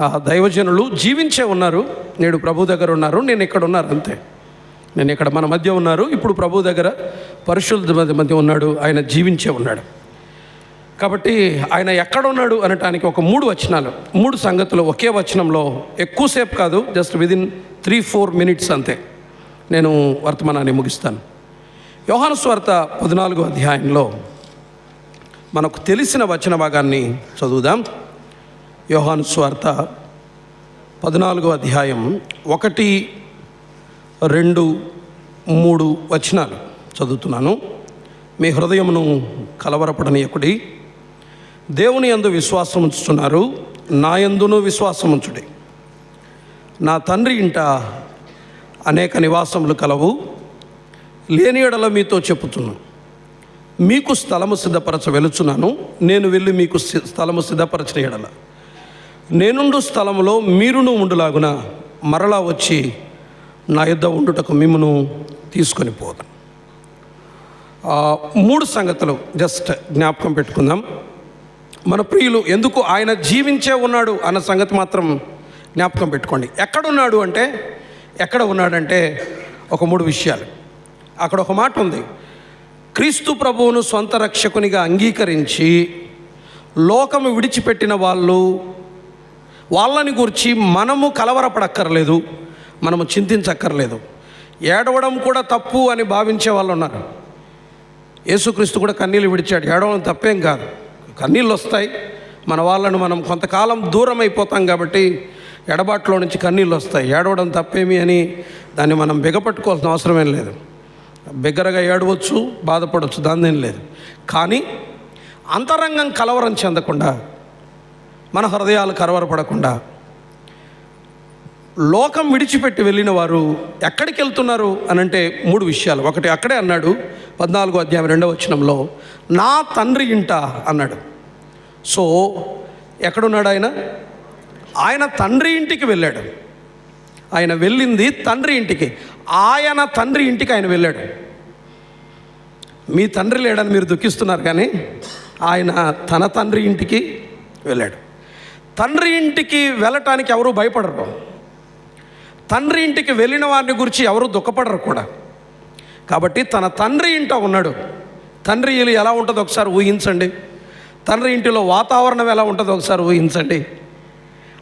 దైవజనులు జీవించే ఉన్నారు. నేడు ప్రభు దగ్గర ఉన్నారు. నేను ఇక్కడ ఉన్నారు అంతే. నేను ఇక్కడ మన మధ్య ఉన్నారు. ఇప్పుడు ప్రభు దగ్గర పరిశుద్ధ మధ్య మధ్య ఉన్నాడు. ఆయన జీవించే ఉన్నాడు. కాబట్టి ఆయన ఎక్కడ ఉన్నాడు అనటానికి ఒక మూడు వచనాలు. మూడు సంగతులు ఒకే వచనంలో ఎక్కువసేపు కాదు. Just within three four minutes అంతే. నేను వర్తమానాన్ని ముగిస్తాను. యోహాను స్వార్త పద్నాలుగో అధ్యాయంలో మనకు తెలిసిన వచన భాగాన్ని చదువుదాం. యోహాను స్వార్త పద్నాలుగో అధ్యాయం ఒకటి రెండు మూడు వచనాలు చదువుతున్నాను. మీ హృదయమును కలవరపడనీయకుడి. దేవుని యందు విశ్వాసం ఉంచుతున్నారు నా యందును విశ్వాసం ఉంచుడి. నా తండ్రి ఇంట అనేక నివాసములు కలవు లేని ఎడల మీతో చెప్పుతున్నాను మీకు స్థలము సిద్ధపరచ వెలుచున్నాను నేను వెళ్ళి మీకు స్థలము సిద్ధపరచిన ఎడల. నేనుండు స్థలములో మీరును ఉండులాగున మరలా వచ్చి నా యుద్ధ ఉండుటకు మిమ్మును తీసుకొని పోదాం. మూడు సంగతులు జస్ట్ జ్ఞాపకం పెట్టుకుందాం. మన ప్రియులు ఎందుకు ఆయన జీవించే ఉన్నాడు అన్న సంగతి మాత్రం జ్ఞాపకం పెట్టుకోండి. ఎక్కడున్నాడు అంటే ఎక్కడ ఉన్నాడంటే ఒక మూడు విషయాలు. అక్కడ ఒక మాట ఉంది. క్రీస్తు ప్రభువును సొంత రక్షకునిగా అంగీకరించి లోకము విడిచిపెట్టిన వాళ్ళు వాళ్ళని గురించి మనము కలవరపడక్కర్లేదు మనము చింతించక్కర్లేదు. ఏడవడం కూడా తప్పు అని భావించే వాళ్ళు ఉన్నారు. యేసుక్రీస్తు కూడా కన్నీళ్ళు విడిచాడు. ఏడవడం తప్పేం కాదు. కన్నీళ్ళు వస్తాయి. మన వాళ్ళను మనం కొంతకాలం దూరం అయిపోతాం కాబట్టి ఎడబాట్లో నుంచి కన్నీళ్ళు వస్తాయి. ఏడవడం తప్పేమి అని దాన్ని మనం బిగపట్టుకోవాల్సిన అవసరమేం లేదు. బిగ్గరగా ఏడవచ్చు బాధపడవచ్చు దానిదేం లేదు. కానీ అంతరంగం కలవరం చెందకుండా మన హృదయాలు కరవరపడకుండా లోకం విడిచిపెట్టి వెళ్ళిన వారు ఎక్కడికి వెళ్తున్నారు అని అంటే మూడు విషయాలు. ఒకటి అక్కడే అన్నాడు పద్నాలుగో అధ్యాయం రెండవ వచనంలో నా తండ్రి ఇంట అన్నాడు. సో ఎక్కడున్నాడు ఆయన? ఆయన తండ్రి ఇంటికి వెళ్ళాడు. ఆయన వెళ్ళింది తండ్రి ఇంటికి. ఆయన తండ్రి ఇంటికి ఆయన వెళ్ళాడు. మీ తండ్రి లేడని మీరు దుఃఖిస్తున్నారు కానీ ఆయన తన తండ్రి ఇంటికి వెళ్ళాడు. తండ్రి ఇంటికి వెళ్ళటానికి ఎవరు భయపడరు. తండ్రి ఇంటికి వెళ్ళిన వారిని గురించి ఎవరు దుఃఖపడరు కూడా. కాబట్టి తన తండ్రి ఇంట ఉన్నాడు. తండ్రి ఇల్లు ఎలా ఉంటుందో ఒకసారి ఊహించండి. తండ్రి ఇంటిలో వాతావరణం ఎలా ఉంటుందో ఒకసారి ఊహించండి.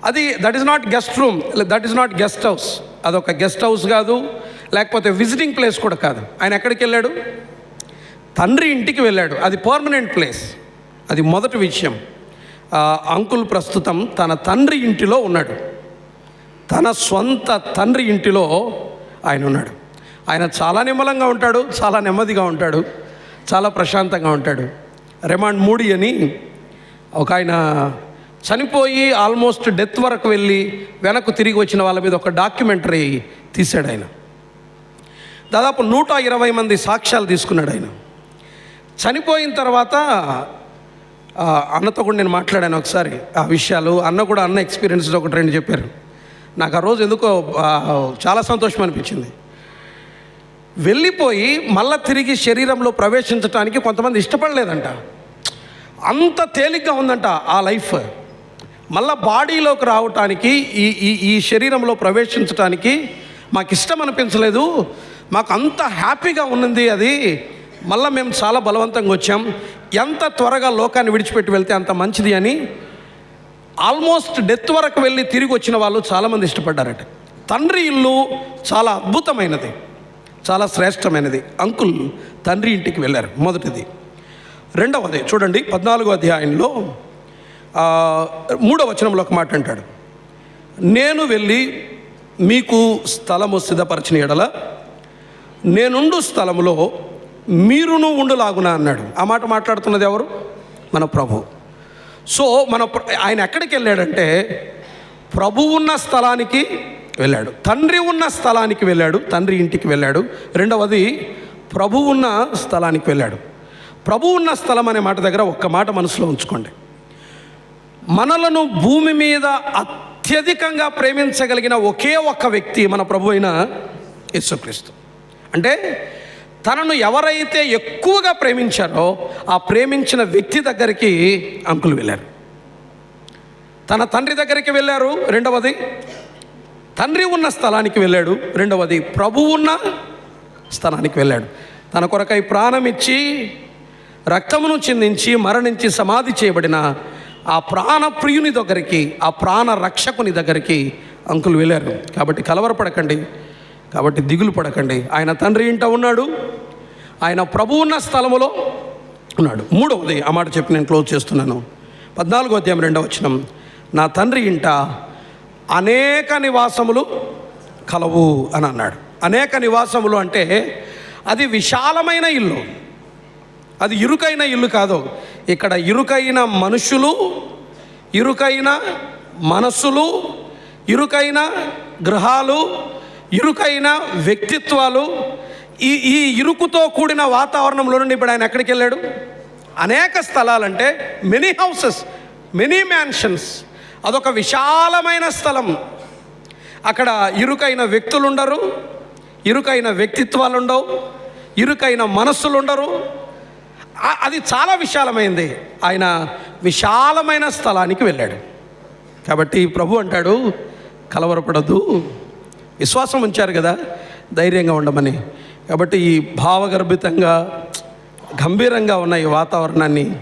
అది that is not guest room that is not guest house అదొక గెస్ట్ హౌస్ కాదు లేకపోతే విజిటింగ్ ప్లేస్ కూడా కాదు. ఆయన ఎక్కడికి వెళ్ళాడు? తండ్రి ఇంటికి వెళ్ళాడు. అది పర్మనెంట్ ప్లేస్ అది మొదటి విషయం. అంకుల్ ప్రస్తుతం తన తండ్రి ఇంటిలో ఉన్నాడు. తన సొంత తండ్రి ఇంటిలో ఆయన ఉన్నాడు. ఆయన చాలా నిమ్మలంగా ఉంటాడు చాలా నెమ్మదిగా ఉంటాడు చాలా ప్రశాంతంగా ఉంటాడు. రెమాండ్ మూడి అని ఒక ఆయన చనిపోయి ఆల్మోస్ట్ డెత్ వరకు వెళ్ళి వెనక్కు తిరిగి వచ్చిన వాళ్ళ మీద ఒక డాక్యుమెంటరీ తీశాడు ఆయన. దాదాపు నూట ఇరవై మంది సాక్ష్యాలు తీసుకున్నాడు ఆయన. చనిపోయిన తర్వాత అన్నతో కూడా నేను మాట్లాడాను ఒకసారి ఆ విషయాలు. అన్న కూడా అన్న ఎక్స్పీరియన్స్ ఒకటి రెండు చెప్పారు. నాకు ఆ రోజు ఎందుకో చాలా సంతోషం అనిపించింది. వెళ్ళిపోయి మళ్ళా తిరిగి శరీరంలో ప్రవేశించడానికి కొంతమంది ఇష్టపడలేదంట. అంత తేలిగ్గా ఉందంట ఆ లైఫ్. మళ్ళా బాడీలోకి రావటానికి ఈ ఈ ఈ శరీరంలో ప్రవేశించటానికి మాకు ఇష్టం అనిపించలేదు. మాకు అంత హ్యాపీగా ఉన్నది అది. మళ్ళీ మేము చాలా బలవంతంగా వచ్చాం. ఎంత త్వరగా లోకాన్ని విడిచిపెట్టి వెళ్తే అంత మంచిది అని ఆల్మోస్ట్ డెత్ వరకు వెళ్ళి తిరిగి వచ్చిన వాళ్ళు చాలామంది ఇష్టపడ్డారట. తండ్రి ఇల్లు చాలా అద్భుతమైనది. చాలా శ్రేష్టమైనది. అంకుల్ తండ్రి ఇంటికి వెళ్ళారు మొదటిది. రెండవది చూడండి పద్నాలుగో అధ్యాయంలో మూడవ మూడో వచనంలో ఒక మాట అంటాడు. నేను వెళ్ళి మీకు స్థలము సిద్ధపరచిన ఎడల నేనుండు స్థలములో మీరును ఉండులాగునా అన్నాడు. ఆ మాట మాట్లాడుతున్నది ఎవరు? మన ప్రభు. సో మన ఆయన ఎక్కడికి వెళ్ళాడంటే ప్రభు ఉన్న స్థలానికి వెళ్ళాడు. తండ్రి ఉన్న స్థలానికి వెళ్ళాడు. తండ్రి ఇంటికి వెళ్ళాడు. రెండవది ప్రభు ఉన్న స్థలానికి వెళ్ళాడు. ప్రభు ఉన్న స్థలం అనే మాట దగ్గర ఒక్క మాట మనసులో ఉంచుకోండి. మనలను భూమి మీద అత్యధికంగా ప్రేమించగలిగిన ఒకే ఒక్క వ్యక్తి మన ప్రభు అయిన యేసుక్రీస్తు. అంటే తనను ఎవరైతే ఎక్కువగా ప్రేమించారో ఆ ప్రేమించిన వ్యక్తి దగ్గరికి అంకులు వెళ్ళారు. తన తండ్రి దగ్గరికి వెళ్ళారు రెండవది తండ్రి ఉన్న స్థలానికి వెళ్ళాడు రెండవది ప్రభు ఉన్న స్థలానికి వెళ్ళాడు. తన కొరకై ప్రాణం ఇచ్చి రక్తమును చిందించి మరణించి సమాధి చేయబడిన ఆ ప్రాణ ప్రియుని దగ్గరికి ఆ ప్రాణ రక్షకుని దగ్గరికి అంకులు వెళ్ళారు. కాబట్టి కలవరపడకండి. కాబట్టి దిగులు పడకండి. ఆయన తండ్రి ఇంట ఉన్నాడు. ఆయన ప్రభు ఉన్న స్థలములో ఉన్నాడు. మూడవది ఆ మాట చెప్పి నేను క్లోజ్ చేస్తున్నాను. పద్నాలుగో అధ్యాయం రెండవ వచనం. నా తండ్రి ఇంట అనేక నివాసములు కలవు అని అన్నాడు. అనేక నివాసములు అంటే అది విశాలమైన ఇల్లు. అది ఇరుకైన ఇల్లు కాదు. ఇక్కడ ఇరుకైన మనుషులు ఇరుకైన మనస్సులు ఇరుకైన గృహాలు ఇరుకైన వ్యక్తిత్వాలు ఈ ఈ ఇరుకుతో కూడిన వాతావరణంలో నుండి ఇప్పుడు ఆయన ఎక్కడికి వెళ్ళాడు? అనేక స్థలాలంటే మెనీ హౌసెస్ మెనీ మ్యాన్షన్స్ అదొక విశాలమైన స్థలం. అక్కడ ఇరుకైన వ్యక్తులు ఉండరు ఇరుకైన వ్యక్తిత్వాలు ఉండవు ఇరుకైన మనస్సులు ఉండరు అది చాలా విశాలమైంది. ఆయన విశాలమైన స్థలానికి వెళ్ళాడు. కాబట్టి ప్రభు అంటాడు కలవరపడద్దు. విశ్వాసం ఉంచారు కదా ధైర్యంగా ఉండమని. కాబట్టి ఈ భావగర్భితంగా గంభీరంగా ఉన్న ఈ వాతావరణాన్ని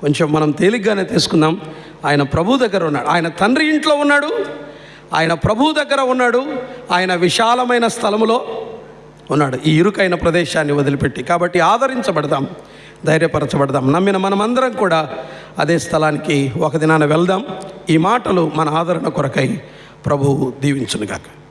కొంచెం మనం తేలిగ్గానే తీసుకుందాం. ఆయన ప్రభు దగ్గర ఉన్నాడు. ఆయన తండ్రి ఇంట్లో ఉన్నాడు. ఆయన ప్రభు దగ్గర ఉన్నాడు. ఆయన విశాలమైన స్థలములో ఉన్నాడు. ఈ ఇరుకైన ప్రదేశాన్ని వదిలిపెట్టి. కాబట్టి ఆదరించబడదాం. ధైర్యపరచబడదాం. నమ్మిన మనమందరం కూడా అదే స్థలానికి ఒక దినాన వెళ్దాం. ఈ మాటలు మన ఆదరణ కొరకై ప్రభువు దీవించునుగాక.